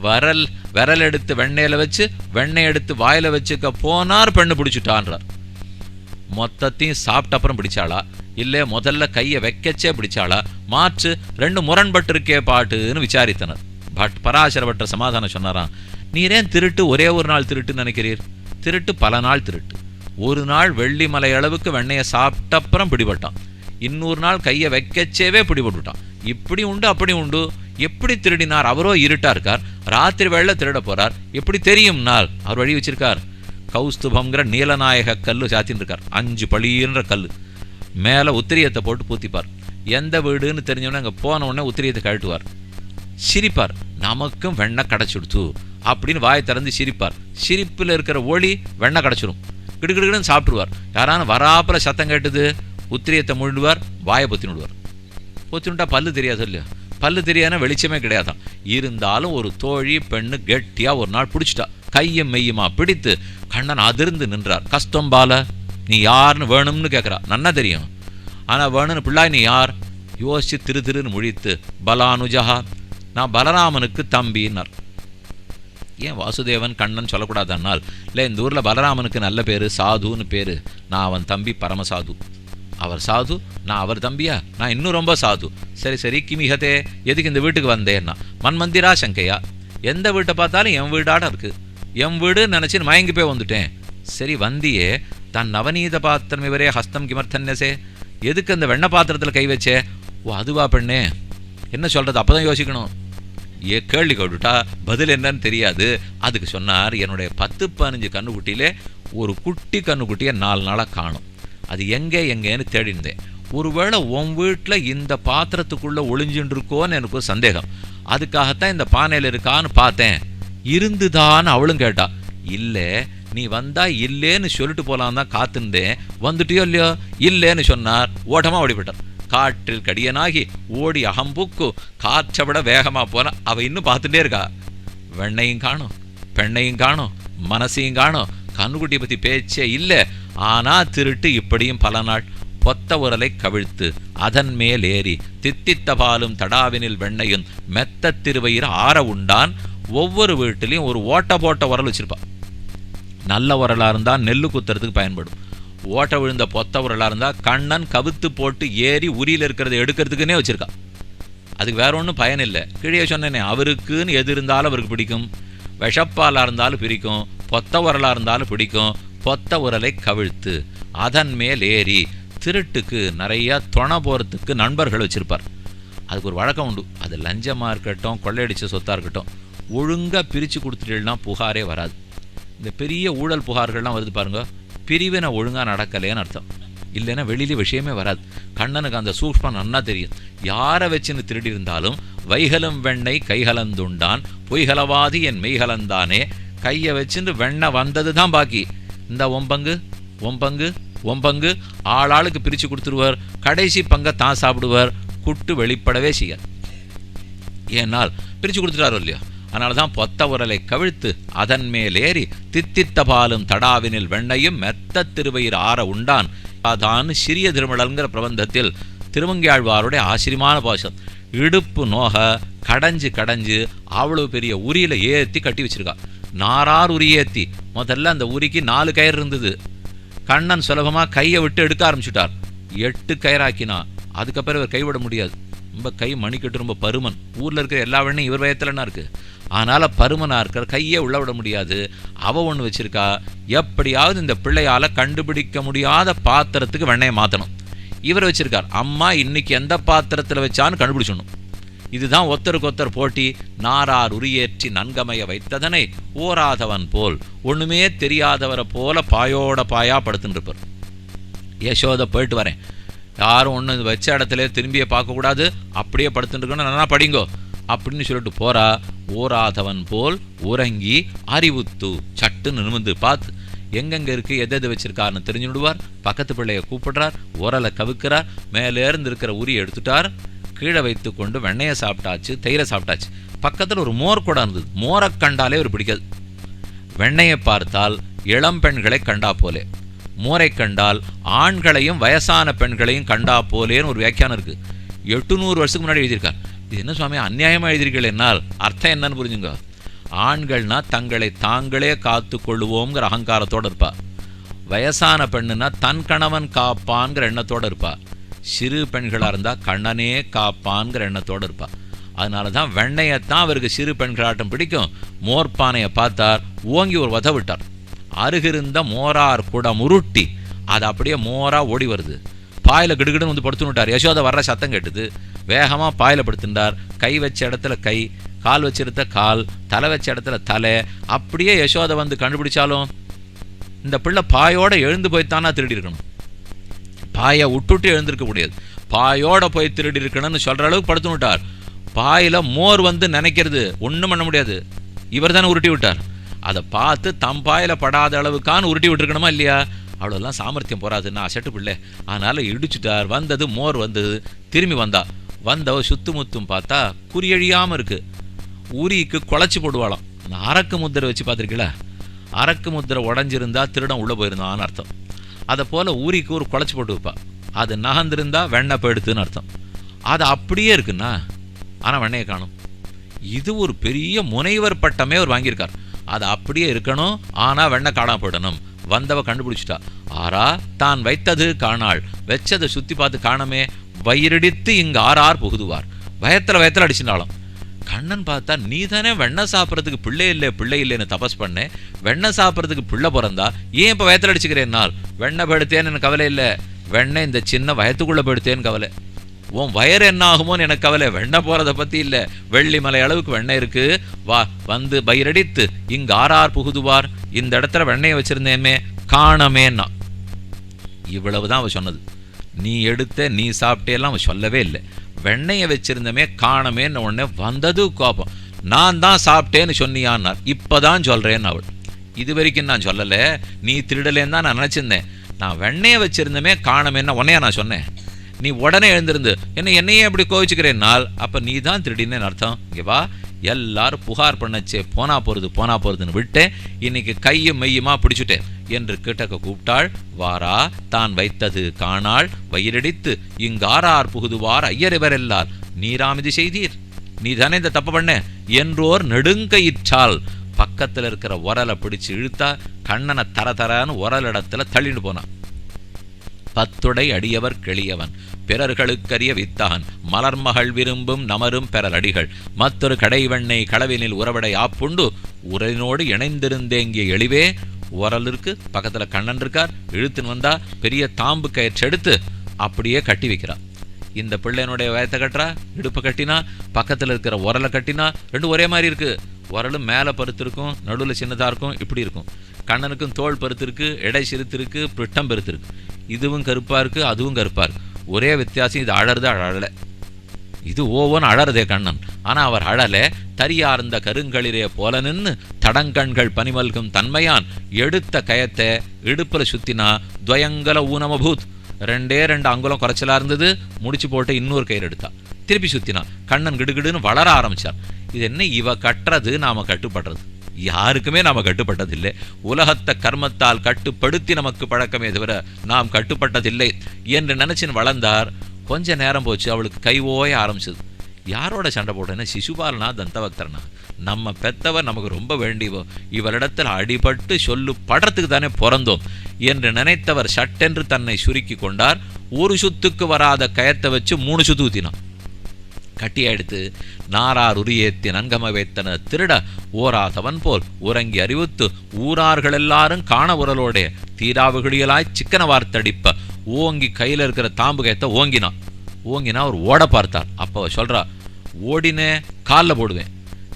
வரல் விரல் எடுத்து வெண்ணெயில வச்சு வெண்ணெய் எடுத்து வாயில வச்சுக்க போனார் பெண்ணு பிடிச்சிட்டான்றார். மொத்தத்தையும் சாப்பிட்ட அப்புறம் பிடிச்சாளா? இல்லை முதல்ல கையை வைக்கச்சே பிடிச்சாளா? மாற்று ரெண்டு முரண்பட்டு இருக்கே பாட்டுன்னு விசாரித்தனர். பட் பராசர சமாதானம் சொன்னாராம் நீரேன் திருட்டு ஒரே ஒரு நாள் திருட்டுன்னு நினைக்கிறீர்? திருட்டு பல நாள் திருட்டு. ஒரு நாள் வெள்ளி மலை அளவுக்கு வெண்ணையை சாப்பிட்டப்புறம் பிடிபட்டான். இன்னொரு நாள் கையை வைக்கச்சேவே பிடிபட்டுட்டான். இப்படி உண்டு அப்படி உண்டு. எப்படி திருடினார்? அவரோ இருட்டா இருக்கார். ராத்திரி வேளை திருட போறார். எப்படி தெரியும் நாள்? அவர் வழி வச்சிருக்கார். கௌஸ்துபங்கிற நீலநாயக கல்லு சாத்தின்னு இருக்கார் அஞ்சு பளின்ற கல்லு. மேலே உத்திரியத்தை போட்டு பூத்திப்பார். எந்த வீடுன்னு தெரிஞ்சவொடனே அங்கே போன உடனே உத்திரியத்தை கழட்டுவார். சிரிப்பார். நமக்கும் வெண்ணெய் கிடச்சிடுத்து அப்படின்னு வாய் திறந்து சிரிப்பார். சிரிப்பில் இருக்கிற ஒளி வெண்ணெய் கிடச்சிடும் கிடுகிடுன்னு சாப்பிட்ருவார் யாரான வராப்பில் சத்தம் கேட்டது உத்திரியத்தை முழுடுவார் வாயை பொத்தி விடுவார். பொத்தினுட்டா பல்லு தெரியாது இல்லையா? பல்லு தெரியாதுன்னா வெளிச்சமே கிடையாதான். இருந்தாலும் ஒரு தோழி பெண்ணு கெட்டியா ஒரு நாள் பிடிச்சிட்டா. கையும் மெய்யுமா பிடித்து கண்ணன் அதிர்ந்து நின்றார். கஷ்டம் பால நீ யாருன்னு வேணும்னு கேட்குறா நன்னா தெரியும். ஆனால் வேணும்னு பிள்ளாய் நீ யார்? யோசித்து திரு திருன்னு முழித்து பலானுஜஹா நான் பலராமனுக்கு தம்பின்னார். ஏன் வாசுதேவன் கண்ணன் சொல்லக்கூடாதன்னால் இல்லை இந்த ஊரில் பலராமனுக்கு நல்ல பேர் சாதுன்னு பேர் நான் அவன் தம்பி பரமசாது. அவர் சாது? நான் அவர் தம்பியா? நான் இன்னும் ரொம்ப சாது. சரி சரி கிமிகதே எதுக்கு இந்த வீட்டுக்கு வந்தேன்னா? மன்மந்திரா சங்கையா? எந்த வீட்டை பார்த்தாலும் என் வீடாட இருக்கு. என் வீடு நினச்சி மயங்கி போய் வந்துட்டேன். சரி வந்தியே தன் நவநீத பாத்திரம் இவரே ஹஸ்தம் கிமர்த்தன்யசே. எதுக்கு அந்த வெண்ண பாத்திரத்தில் கை வச்சே? ஓ அதுவா பெண்ணே. என்ன சொல்கிறது அப்போ தான் யோசிக்கணும். ஏ கேள்வி கேட்டுட்டா பதில் என்னன்னு தெரியாது. அதுக்கு சொன்னார் என்னுடைய பத்து பதினஞ்சு கண்ணுக்குட்டியிலே ஒரு குட்டி கண்ணுக்குட்டியை நாலு நாளாக காணும். அது எங்கே எங்கேன்னு தேடிந்தேன் ஒருவேளை உன் வீட்டில் இந்த பாத்திரத்துக்குள்ளே ஒளிஞ்சுட்டு இருக்கோன்னு எனக்கு ஒரு சந்தேகம். அதுக்காகத்தான் இந்த பானையில் இருக்கான்னு பார்த்தேன். இருந்துதான்னு அவளும் கேட்டா இல்லை நீ வந்தா இல்லேன்னு சொல்லிட்டு போலாம் தான் காத்துந்தேன் வந்துட்டியோ இல்லையோ? இல்லேன்னு சொன்னார். ஓட்டமா ஓடிவிட்டார் காற்றில் கடியனாகி ஓடி அகம்புக்கு காற்றை விட வேகமா போன அவ இன்னும் பார்த்துட்டே இருக்கா. வெண்ணையும் காணும் பெண்ணையும் காணும் மனசையும் காணும். கண்ணுக்குட்டி பத்தி பேச்சே இல்லை. ஆனா திருட்டு இப்படியும் பல நாள். பொத்த உரலை கவிழ்த்து அதன் மேல் ஏறி தித்தித்த பாலும் தடாவினில் வெண்ணையும் மெத்த திருவயிறு ஆற உண்டான். ஒவ்வொரு வீட்டிலையும் ஒரு ஓட்ட போட்ட உரல் வச்சிருப்பா. நல்ல உரலாக இருந்தால் நெல்லு குத்துறதுக்கு பயன்படும். ஓட்ட விழுந்த பொத்த உரலாக இருந்தால் கண்ணன் கவுத்து போட்டு ஏறி உரியில் இருக்கிறத எடுக்கிறதுக்குன்னே வச்சிருக்கா. அதுக்கு வேற ஒன்றும் பயன் இல்லை. கீழே சொன்னேனே அவருக்குன்னு எது இருந்தாலும் அவருக்கு பிடிக்கும். விஷப்பாலாக இருந்தாலும் பிடிக்கும். பொத்த உரலாக இருந்தாலும் பிடிக்கும். பொத்த உரலை கவிழ்த்து அதன் மேல் ஏறி திருட்டுக்கு நிறையா துணை போகிறதுக்கு நண்பர்கள் வச்சுருப்பார். அதுக்கு ஒரு வழக்கம் உண்டு. அது லஞ்சமாக இருக்கட்டும் கொள்ளையடிச்ச சொத்தாக இருக்கட்டும். ஒழுங்காக பிரித்து கொடுத்துட்டீங்கன்னா புகாரே வராது. இந்த பெரிய ஊழல் புகார்கள்லாம் வருது பாருங்க. பிரிவினை ஒழுங்காக நடக்கலைன்னு அர்த்தம். இல்லைன்னா வெளியில விஷயமே வராது. கண்ணனுக்கு அந்த சூக்மம் நன்னா தெரியும். யாரை வச்சுன்னு திருடி இருந்தாலும் வைகலும் வெண்ணெய் கைகலந்துண்டான். பொய்கலவாதி என் மெய்கலந்தானே. கையை வச்சுன்னு வெண்ணை வந்தது தான் பாக்கி. இந்த ஒம்பங்கு ஒம்பங்கு ஒம்பங்கு ஆளாளுக்கு பிரித்து கொடுத்துருவார். கடைசி பங்கை தான் சாப்பிடுவார். குட்டு வெளிப்படவே செய்யாது. ஏன்னால் பிரித்து கொடுத்துட்டாரோ இல்லையோ? அதனால தான் பொத்த உரலை கவிழ்த்து அதன் மேல் ஏறி தித்தித்த பாலும் தடாவினில் வெண்ணையும் மெத்த திருவயிர் ஆற உண்டான். அதான் சிறிய திருமணங்கிற பிரபந்தத்தில் திருமங்கியாழ்வாருடைய ஆச்சரியமான பாசம். இடுப்பு நோக கடைஞ்சு கடைஞ்சு அவ்வளவு பெரிய உரியில் ஏற்றி கட்டி வச்சிருக்கா. நாரார் உரி முதல்ல அந்த உரிக்கு நாலு கயிறு இருந்தது. கண்ணன் சுலபமாக கையை விட்டு எடுக்க ஆரம்பிச்சுட்டார். எட்டு கயிறாக்கினா அதுக்கப்புறம் இவர் கைவிட முடியாது. ரொம்ப கை மணிக்கட்டு ரொம்ப பருமன். ஊரில் இருக்கிற எல்லா வெண்ணையும் இவர் வயத்துலன்னா இருக்குது அதனால் பருமனா இருக்கிற கையே உள்ள விட முடியாது. அவ ஒன்று வச்சுருக்கா. எப்படியாவது இந்த பிள்ளையால கண்டுபிடிக்க முடியாத பாத்திரத்துக்கு வெண்ணையை மாற்றணும் இவர் வச்சுருக்கார். அம்மா இன்னைக்கு எந்த பாத்திரத்தில் வச்சான்னு கண்டுபிடிச்சணும் இதுதான் ஒத்தருக்கு ஒத்தர் போட்டி. நாரார் உரியேற்றி நன்கமைய வைத்ததனை ஓராதவன் போல் ஒன்றுமே தெரியாதவரை போல பாயோட பாயா படுத்துட்டுருப்பார் யசோத போயிட்டு வரேன். யாரும் ஒன்று வச்ச இடத்துல திரும்பியே பார்க்கக்கூடாது. அப்படியே படுத்துட்டுருக்கணும் நல்லா படிங்கோ. அப்படின்னு சொல்லிட்டு போறா ஓராதவன் போல் உறங்கி அறிவுத்து சட்டுன்னு நிமிந்து பார்த்து எங்கெங்க இருக்கு எது எது வச்சிருக்காருன்னு தெரிஞ்சு விடுவார் பக்கத்து பிள்ளைய கூப்பிடுறார் உரலை கவுக்கிறார் மேலே இருந்து இருக்கிற உரி எடுத்துட்டார். கீழே வைத்து கொண்டு வெண்ணையை சாப்பிட்டாச்சு தயிரை சாப்பிட்டாச்சு. பக்கத்தில் ஒரு மோர் கூட இருந்தது. மோரை கண்டாலே ஒரு பிடிக்காது. வெண்ணையை பார்த்தால் இளம் பெண்களை கண்டா போலே. மோரை கண்டால் ஆண்களையும் வயசான பெண்களையும் கண்டா போலேன்னு ஒரு வியாக்கியானம் இருக்கு. எட்டுநூறு வருஷத்துக்கு முன்னாடி எழுதியிருக்கார். இது என்ன சுவாமி அந்நியாயமாக எழுதியிருக்கீர்கள் என்னால். அர்த்தம் என்னன்னு புரிஞ்சுங்க. ஆண்கள்னா தங்களை தாங்களே காத்து கொள்ளுவோங்கிற அகங்காரத்தோடு இருப்பா. வயசான பெண்ணுனா தன் கணவன் காப்பான்கிற எண்ணத்தோடு இருப்பா. சிறு பெண்களாக இருந்தால் கண்ணனே காப்பான்கிற எண்ணத்தோடு இருப்பா. அதனால தான் வெண்ணையத்தான் அவருக்கு சிறு பெண்களாட்டம் பிடிக்கும். மோர்பானையை பார்த்தார் ஓங்கி ஒரு வத விட்டார். அருகிருந்த மோரார் குடம் உருட்டி அது அப்படியே மோராக ஓடி வருது. பாயில கிடுகிடுன்னு வந்து படுத்துனுட்டார் யசோதை வர்ற சத்தம் கேட்டுது. வேகமா பாயில படுத்துட்டார் கை வச்ச இடத்துல கை கால் வச்சிருந்த கால் தலை வச்ச இடத்துல தலை. அப்படியே யசோதை வந்து கண்டுபிடிச்சாலும் இந்த பிள்ளை பாயோட எழுந்து போய்த்தானா திருடி இருக்கணும் பாயை விட்டுட்டு எழுந்திருக்க முடியாது. பாயோட போய் திருடி இருக்கணும்னு சொல்ற அளவுக்கு படுத்து விட்டார். பாயில மோர் வந்து நினைக்கிறது. ஒண்ணும் பண்ண முடியாது. இவர் தானே உருட்டி விட்டார். அதை பார்த்து தம் பாயில படாத அளவுக்கான உருட்டி விட்டுருக்கணுமா இல்லையா? அவ்வளோலாம் சாமர்த்தியம் போகாதுன்னா செட்டு பிள்ளை. அதனால் இடிச்சுட்டார். வந்தது மோர் வந்தது. திரும்பி வந்தா. வந்தவ சுத்து முத்தும் பார்த்தா குறியழியாமல் இருக்கு. ஊரிக்கு குழச்சி போடுவாளாம். இந்த அரக்கு முத்திரை வச்சு பார்த்துருக்கீங்களா அரக்கு முத்திரை உடஞ்சிருந்தா திருடம் உள்ளே போயிருந்தான்னு அர்த்தம். அதை போல் ஊரிக்கு ஒரு குழச்சி போட்டு வைப்பா. அது நகர்ந்திருந்தா வெண்ணெய் போயிடுத்துன்னு அர்த்தம். அது அப்படியே இருக்குன்னா ஆனால் வெண்ணையை காணும். இது ஒரு பெரிய முனைவர் பட்டமே அவர் வாங்கியிருக்கார். அது அப்படியே இருக்கணும் ஆனால் வெண்ணெய் காணாம போயிடணும். வந்தவ கண்டுபிடிச்சிட்டா. ஆறா தான் வைத்தது காணாள். வச்சதை சுத்தி பார்த்து காணமே வயிறடித்து இங்கு ஆறார் புகுதுவார். பயத்துல பயத்துல அடிச்சினாலும் கண்ணன் பார்த்தா நீ தானே வெண்ணெய் சாப்பிட்றதுக்கு பிள்ளை இல்லை பிள்ளை இல்லைன்னு தபஸ் பண்ணேன் வெண்ணெய் சாப்பிட்றதுக்கு பிள்ளை பிறந்தா ஏன் இப்போ வயத்தில் அடிச்சுக்கிறேன்னால் வெண்ணெய் படுத்தேன்னு எனக்கு கவலை இல்லை. வெண்ணெய் இந்த சின்ன வயத்துக்குள்ளே படுத்தேன்னு கவலை. உன் வயறு என்ன ஆகுமோன்னு எனக்கு கவலை. வெண்ணெய் போகிறத பற்றி இல்லை. வெள்ளிமலை அளவுக்கு வெண்ணெய் இருக்கு. வா வந்து பயிரடித்து இங்கு ஆறார் புகுதுவார். இந்த இடத்துல வெண்ணையை வச்சிருந்தேமே காணமேன்னா. இவ்வளவு தான் அவ சொன்னது. நீ எடுத்த நீ சாப்பிட்டேலாம் அவன் சொல்லவே இல்லை. வெண்ணையை வச்சுருந்தமே காணமேன்னு உடனே வந்தது கோபம். நான் தான் சாப்பிட்டேன்னு சொன்னியான்னார். இப்பதான் சொல்கிறேன்னு அவள். இது வரைக்கும் நான் சொல்லலை. நீ திருடலேன்னு தான் நான் நினச்சிருந்தேன். நான் வெண்ணையை வச்சுருந்தமே காணமேன்னு உடனே நான் சொன்னேன். நீ உடனே எழுந்திருந்து என்ன என்னையே எப்படி கோவிச்சுக்கிறேன்னால் அப்போ நீ தான் திருடினேன்னு அர்த்தம். இங்கே வா. எல்லாரும் புகார் பண்ணச்சே போனா போறது போனா போறதுன்னு விட்டேன். இன்னைக்கு கையும் மெய்யுமா பிடிச்சுட்டேன் என்று கிட்டக்க கூப்பிட்டாள். வாரா தான் வைத்தது காணாள் வயிறடித்து இங்காரார் புகுதுவார் ஐயரிவரெல்லார் இவரெல்லார் நீராமிதி செய்தீர். நீ தானே இந்த தப்பு பண்ண? என்றோர் நெடுங்கயிற்றால் பக்கத்துல இருக்கிற உரலை பிடிச்சு இழுத்தா கண்ணனை தர தரன்னு உரல் இடத்துல தள்ளிட்டு போனான். பத்துடை அடியவர் கெளியவன். பிறர்களுக்கரிய வித்தான் மலர்மகள் விரும்பும் நமரும் பெறலடிகள். மற்றொரு கடைவெண்ணை களவினில் உறவடை ஆப்புண்டு உரலினோடு இணைந்திருந்தேங்கிய எளிவே உரல் இருக்கு பக்கத்துல கண்ணன் இருக்கார் இழுத்துன்னு வந்தா பெரிய தாம்பு கயிற்றெடுத்து அப்படியே கட்டி வைக்கிறான். இந்த பிள்ளையனுடைய வயத்தை கட்டுறா? இடுப்பை கட்டினா? பக்கத்துல இருக்கிற உரலை கட்டினா? ரெண்டும் ஒரே மாதிரி இருக்கு. உரலும் மேலே பருத்திருக்கும் நடுவில் சின்னதாக இருக்கும் இப்படி இருக்கும். கண்ணனுக்கும் தோல் பருத்திருக்கு எடை சிறுத்து பிட்டம் பெருத்திருக்கு. இதுவும் கருப்பாக இருக்குது அதுவும் கருப்பாக இருக்குது ஒரே வித்தியாசம் இது அழறது அழலை. இது ஓவன் அழறதே கண்ணன். ஆனால் அவர் அழலை தரியார்ந்த கருங்களிலே போல நின்னு தடங்கண்கள் பனிமல்கும் தன்மையான் எடுத்த கயத்தை இடுப்பில் சுத்தினா துவயங்கல ஊனமபூத். ரெண்டே ரெண்டு அங்குலம் குறைச்சலாக இருந்தது முடிச்சு போட்டு இன்னொரு கயிறு எடுத்தா. திருப்பி சுத்தினா கண்ணன் கிடுகிடுன்னு வளர ஆரம்பிச்சார் இது என்ன இவ கட்டுறது நாம் கட்டுப்படுறது. யாருக்குமே நாம் கட்டுப்பட்டதில்லை. உலகத்தை கர்மத்தால் கட்டுப்படுத்தி நமக்கு பழக்கமே தவிர நாம் கட்டுப்பட்டதில்லை என்று நினச்சின்னு வளர்ந்தார். கொஞ்ச நேரம் போச்சு அவளுக்கு கை ஓய ஆரம்பிச்சது. யாரோட சண்டை போட்டேன்னா சிசுபாலனா தந்தபக்தரனா நம்ம பெத்தவர் நமக்கு ரொம்ப வேண்டியவோ இவரிடத்தில் அடிபட்டு சொல்லு படுறதுக்கு தானே பிறந்தோம் என்று நினைத்தவர் சட்டென்று தன்னை சுருக்கி கொண்டார். ஒரு சுத்துக்கு வராத கயத்தை வச்சு மூணு சுத்து ஊத்தினான். கட்டியடித்து நாரார் உரியேத்தி நன்கம வைத்தன திருட ஓராதவன் போல் உறங்கி அறிவித்து ஊரார்கள் எல்லாரும் காண உரலோடே தீராவுகளியலாய் சிக்கன வார்த்தடிப்ப ஓங்கி கையில் இருக்கிற தாம்பு கயத்தை ஓங்கினான் ஓங்கினா அவர் ஓட பார்த்தார். அப்போ சொல்கிறா ஓடினே காலில் போடுவேன்.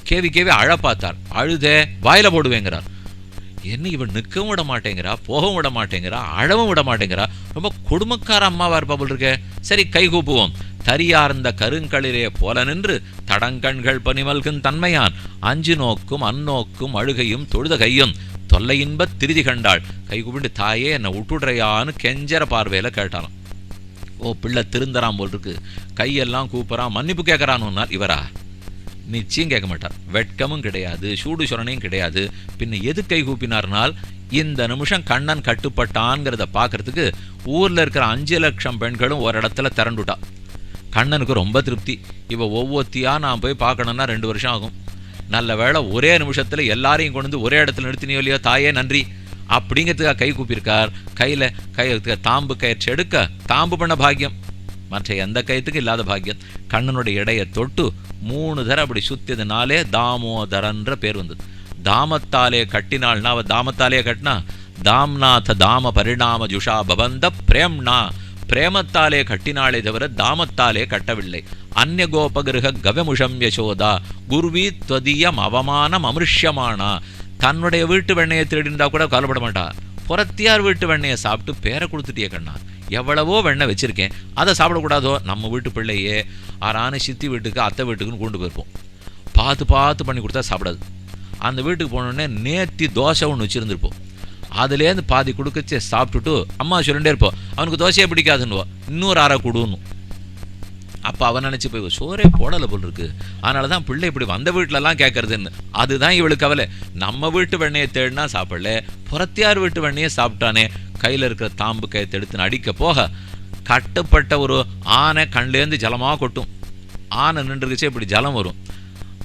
கேவி கேவி அழ பார்த்தார். அழுதே வாயில போடுவேங்கிறார். என்ன இவன் நிற்கவும் விட மாட்டேங்கிறா போகவும் விட மாட்டேங்கிறா அழவும் விட மாட்டேங்கிறா? ரொம்ப குடும்பக்கார அம்மாவா இருப்பா போல் இருக்கே. சரி கை கூப்புவோம். தரியார்ந்த கருங்களிலே போல நின்று தடங்கண்கள் பனிமல்கும் தன்மையான். அஞ்சு நோக்கும் அந்நோக்கும் அழுகையும் தொழுத கையும் தொல்லையின்பத் திருதி கண்டாள். கை கூப்பிட்டு தாயே என்னை விட்டுடுறையான்னு கெஞ்சர பார்வையில் கேட்டாலும் ஓ பிள்ளை திருந்தறாம் போல் இருக்கு கையெல்லாம் கூப்பிட்றான் மன்னிப்பு கேட்கறான்னு இவரா. நிச்சயம் கேட்க மாட்டார். வெட்கமும் கிடையாது சூடு சுரணையும் கிடையாது. பின்ன எது கை கூப்பினார்னால் இந்த நிமிஷம் கண்ணன் கட்டுப்பட்டான்ங்கிறத பார்க்கறதுக்கு ஊரில் இருக்கிற அஞ்சு லட்சம் பெண்களும் ஒரு இடத்துல திரண்டுட்டா. கண்ணனுக்கு ரொம்ப திருப்தி. இப்போ ஒவ்வொத்தியாக நான் போய் பார்க்கணுன்னா ரெண்டு வருஷம் ஆகும். நல்ல வேளை ஒரே நிமிஷத்தில் எல்லாரையும் கொண்டு வந்து ஒரே இடத்துல நிறுத்தினியோ இல்லையோ தாயே நன்றி. அப்படிங்கிறதுக்காக கை கூப்பியிருக்கார். கையில் கை தாம்பு கயிற்சி எடுக்க தாம்பு பண்ண பாக்கியம். மற்ற எந்த கயத்துக்கும் இல்லாத பாக்கியம். கண்ணனுடைய இடையை தொட்டு மூணு தர அப்படி சுத்தியதுனாலே தாமோதரன்ற பேர் வந்தது. தாமத்தாலே கட்டினாள்னா அவள் தாமத்தாலே கட்டினா தாம்நாத தாம பரிணாம ஜுஷா பவந்த பிரேம்னா பிரேமத்தாலே கட்டினாளே தவிர தாமத்தாலே கட்டவில்லை. அந்நிய கோபகிருக கவமுஷம் யசோதா குருவி துவதியம் அவமானம் அமிருஷ்யமானா. தன்னுடைய வீட்டு வெண்ணையை திருடிந்தா கூட கவலைப்பட மாட்டா. புறத்தியார் வீட்டு வெண்ணையை சாப்பிட்டு பேரை கொடுத்துட்டே கண்ணா. எவ்வளவோ வெண்ணெய் வச்சுருக்கேன். அதை சாப்பிடக்கூடாதோ? நம்ம வீட்டு பிள்ளையே. ஆறான சித்தி வீட்டுக்கு அத்தை வீட்டுக்குன்னு கொண்டு போயிருப்போம் பார்த்து பார்த்து பண்ணி கொடுத்தா சாப்பிடாது. அந்த வீட்டுக்கு போனோடனே நேத்தி தோசை ஒன்று வச்சுருந்துருப்போம். அதுலேருந்து பாதி கொடுக்கச்சு சாப்பிட்டுட்டு அம்மா சொல்லிட்டே இருப்போம் அவனுக்கு தோசையே பிடிக்காதுன்னுவா. இன்னொரு அரை கொடுன்னு. அப்போ அவன் நினச்சி போய் சோறே போடலை போல் இருக்கு. அதனால தான் பிள்ளை இப்படி வந்த வீட்டிலலாம் கேட்கறதுன்னு. அதுதான் இவளுக்கு கவலை. நம்ம வீட்டு வெண்ணையை தேடினா சாப்பிடல புறத்தியார் வீட்டு வெண்ணையை சாப்பிட்டானே கையில் இருக்கிற தாம்பு கயத்தை எடுத்துன்னு அடிக்க போக கட்டுப்பட்ட ஒரு ஆனை கண்லேருந்து ஜலமாக கொட்டும். ஆனை நின்றுக்குச்சே இப்படி ஜலம் வரும்.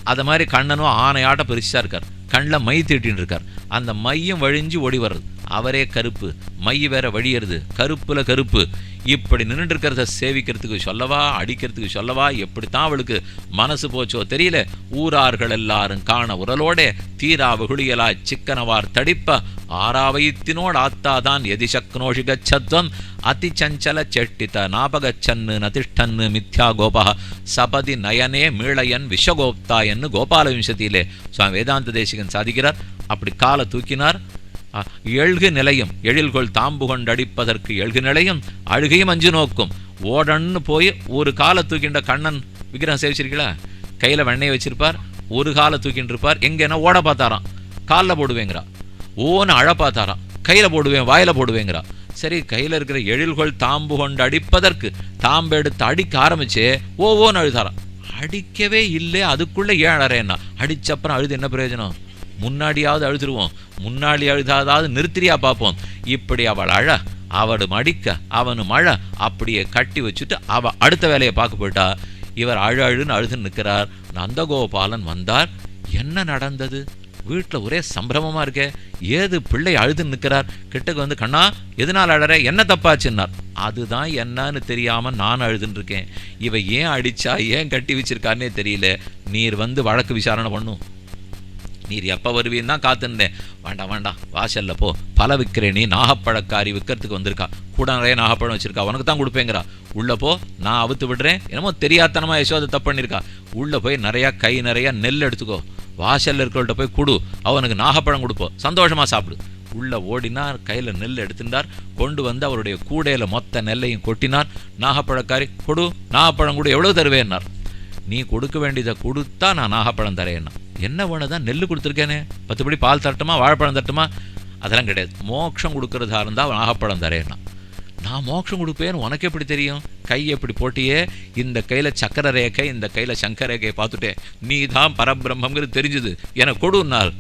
அது மாதிரி கண்ணனும் ஆனையாட்ட பெருசாக இருக்கார். கண்ணில் மை தீட்டின்னு இருக்கார். அந்த மையம் வழிஞ்சு ஓடி வர்றது. அவரே கருப்பு. மை வேற வழியறது. கருப்புல கருப்பு. இப்படி நின்றுட்டு சேவிக்கிறதுக்கு சொல்லவா அடிக்கிறதுக்கு சொல்லவா எப்படித்தான் அவளுக்கு மனசு போச்சோ தெரியல. ஊரார்கள் எல்லாரும் காண உரலோட தீரா வெகுளியலாய் சிக்கனவார் தடிப்ப ஆராவயத்தினோடு ஆத்தாதான் எதிசக்னோஷி கச்சத்வம். அதிச்சஞ்சல செட்டித நாபகச்சன்னு நதிஷ்டன்னு மித்யா கோபா. சபதி நயனே மீளையன் விஷகோப்தாயன்னு கோபால விம்சத்தியிலே சுவாமி வேதாந்த தேசிகன் சாதிக்கிறார். அப்படி காலை தூக்கினார். எழுகு நிலையம் எழில்கொள் தாம்பு கொண்டடிப்பதற்கு எழுகு நிலையம் அழுகையும் அஞ்சு நோக்கும். ஓடன்னு போய் ஒரு காலை தூக்கின்ற கண்ணன் விக்கிரகம் சேவிச்சிருக்கீங்களா? கையில் வெண்ணெய் வச்சிருப்பார் ஒரு காலை தூக்கின்னு இருப்பார் எங்கன்னா ஓட பார்த்தாராம். காலில் போடுவேங்கிறா. ஓன்னு அழ பார்த்தாராம். கையில் போடுவேன் வாயில் போடுவேங்கிறா. சரி கையில் இருக்கிற எழில்கொள் தாம்பு கொண்டு அடிப்பதற்கு தாம்பு எடுத்து அடிக்க ஆரம்பிச்சே ஓ ஓன்னு அழுதாராம். அடிக்கவே இல்லை அதுக்குள்ளே ஏன் அழறேன்னா அடிச்சப்புறம் அழுது என்ன பிரயோஜனம்? முன்னாடியாவது அழுதுருவோம். முன்னாடி அழுதாதாவது நிறுத்திரியா பார்ப்போம் இப்படி அவள் அழ அவடு மடிக்க அவனு மழ அப்படியே கட்டி வச்சுட்டு அவ அடுத்த வேலையை பார்க்க போயிட்டா. இவர் அழு அழுன்னு அழுதுன்னு நிற்கிறார். நந்தகோபாலன் வந்தார். என்ன நடந்தது? வீட்டில் ஒரே சம்பிரமமாக இருக்கே. ஏது பிள்ளை அழுதுன்னு நிற்கிறார். கிட்டக்கு வந்து கண்ணா எதனால் அழற? என்ன தப்பாச்சுன்னார். அதுதான் என்னன்னு தெரியாமல் நான் அழுதுன்னு இருக்கேன். இவ ஏன் அடித்தா ஏன் கட்டி வச்சிருக்கான்னே தெரியல. நீர் வந்து வழக்கு விசாரணை பண்ணும். நீர் எப்போ வருவீன்னு தான் காத்துருந்தேன். வேண்டாம் வேண்டாம் வாசலில் போ. பல விற்கிறேன் நீ. நாகப்பழக்காரி விற்கிறதுக்கு வந்திருக்கா. கூட நிறைய நாகப்பழம் வச்சிருக்கா. உனக்கு தான் கொடுப்பேங்கிறா. உள்ளே போ. நான் அவுத்து விடுறேன். என்னமோ தெரியாதனமாக யசோதை தப்பு பண்ணியிருக்கா. உள்ளே போய் நிறையா கை நிறையா நெல் எடுத்துக்கோ. வாசல்ல இருக்கிறவள்கிட்ட போய் கொடு. அவனுக்கு நாகப்பழம் கொடுப்போம் சந்தோஷமாக சாப்பிடு. உள்ளே ஓடினார். கையில் நெல் எடுத்துட்டார். கொண்டு வந்து அவருடைய கூடையில் மொத்த நெல்லையும் கொட்டினார். நாகப்பழக்காரி கொடு. நாகப்பழம் கூட எவ்வளோ தருவேன்னார். நீ கொடுக்க வேண்டியதை கொடுத்தா நான் நாகப்பழம் தரேன்னா என்ன வேணுதான் நெல் கொடுத்துருக்கேனே? பத்துப்படி பால் தரட்டுமா வாழைப்பழம் தரட்டுமா? அதெல்லாம் கிடையாது. மோட்சம் கொடுக்கறதா இருந்தால் நாகப்பழம் தரேன்னா. நான் மோட்சம் கொடுப்பேன்னு உனக்கு எப்படி தெரியும்? கை எப்படி போட்டியே? இந்த கையில் சக்கர ரேகை இந்த கையில் சங்கர ரேகையை பார்த்துட்டேன் நீ தான் பரபிரம்மங்கிறது தெரிஞ்சுது. எனக்கு கொடுன்னார்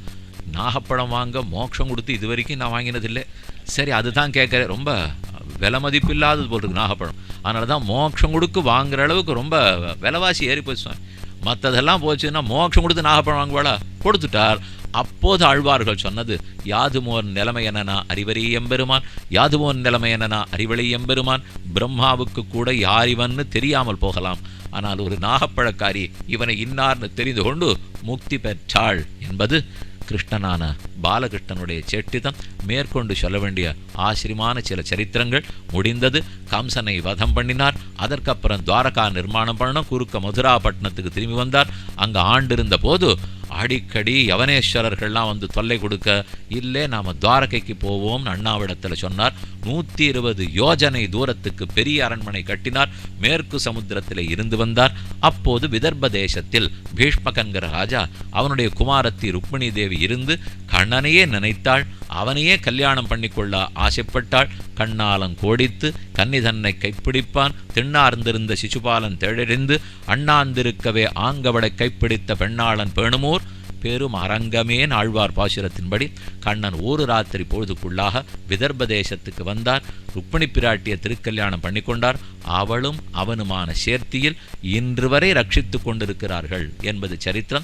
நாகப்பழம் வாங்க மோட்சம் கொடுத்து இது வரைக்கும் நான் வாங்கினதில்லை. சரி அதுதான் கேட்குறேன் ரொம்ப விலை மதிப்பு இல்லாதது போல் இருக்கு நாகப்பழம். அதனால தான் மோட்சம் கொடுக்கு வாங்குற அளவுக்கு ரொம்ப விலைவாசி ஏறி போச்சு மற்றதெல்லாம் போச்சுன்னா மோட்சம் கொடுத்து நாகப்பழம் வாங்குவாளா? கொடுத்துட்டார். அப்போது ஆழ்வார்கள் சொன்னது யாதுமோன் நிலைமை என்னனா அறிவரி எம்பெருமான்? யாதுமோன் நிலைமை என்னனா அறிவழி எம்பெருமான்? பிரம்மாவுக்கு கூட யார் இவன்னு தெரியாமல் போகலாம். ஆனால் ஒரு நாகப்பழக்காரி இவனை இன்னார்னு தெரிந்து கொண்டு முக்தி பெற்றாள். என்பது கிருஷ்ணனான பாலகிருஷ்ணனுடைய செட்டிதம் மேற்கொண்டு சொல்ல வேண்டிய ஆச்சரியமான சில சரித்திரங்கள். முடிந்தது கம்சனை வதம் பண்ணினார். அதற்கப்புறம் துவாரகா நிர்மாணம் பண்ணணும். குறுக்க மதுராபட்டினத்துக்கு திரும்பி வந்தார். அங்கு ஆண்டிருந்த போது அடிக்கடி யவனேஸ்வரர்கள்லாம் வந்து தொல்லை கொடுக்க இல்லை நாம துவாரகைக்கு போவோம்னு அண்ணாவிடத்தில் சொன்னார். நூத்தி இருபது யோஜனை தூரத்துக்கு பெரிய அரண்மனை கட்டினார். மேற்கு சமுத்திரத்தில் இருந்து வந்தார். அப்போது விதர்ப்ப தேசத்தில் பீஷ்மகன்கிற ராஜா அவனுடைய குமாரத்தி ருக்மிணி தேவி இருந்து கண்ணனையே நினைத்தாள். அவனையே கல்யாணம் பண்ணிக்கொள்ள ஆசைப்பட்டாள். கண்ணாலம் கோடித்து கன்னி தன்னை கைப்பிடிப்பான். திண்ணார்ந்திருந்த சிசுபாலன் தேழறிந்து அண்ணாந்திருக்கவே ஆங்கவடை கைப்பிடித்த பெண்ணாளன் பேணுமோர்? பெரும் அரங்கமே ஆழ்வார் பாசுரத்தின்படி கண்ணன் ஒரு ராத்திரி பொழுதுக்குள்ளாக விதர்ப்ப தேசத்துக்கு வந்தார். ருக்மிணி பிராட்டிய திருக்கல்யாணம் பண்ணிக்கொண்டார். அவளும் அவனுமான சேர்த்தியில் இன்று வரை ரட்சித்து கொண்டிருக்கிறார்கள் என்பது சரித்திரம்.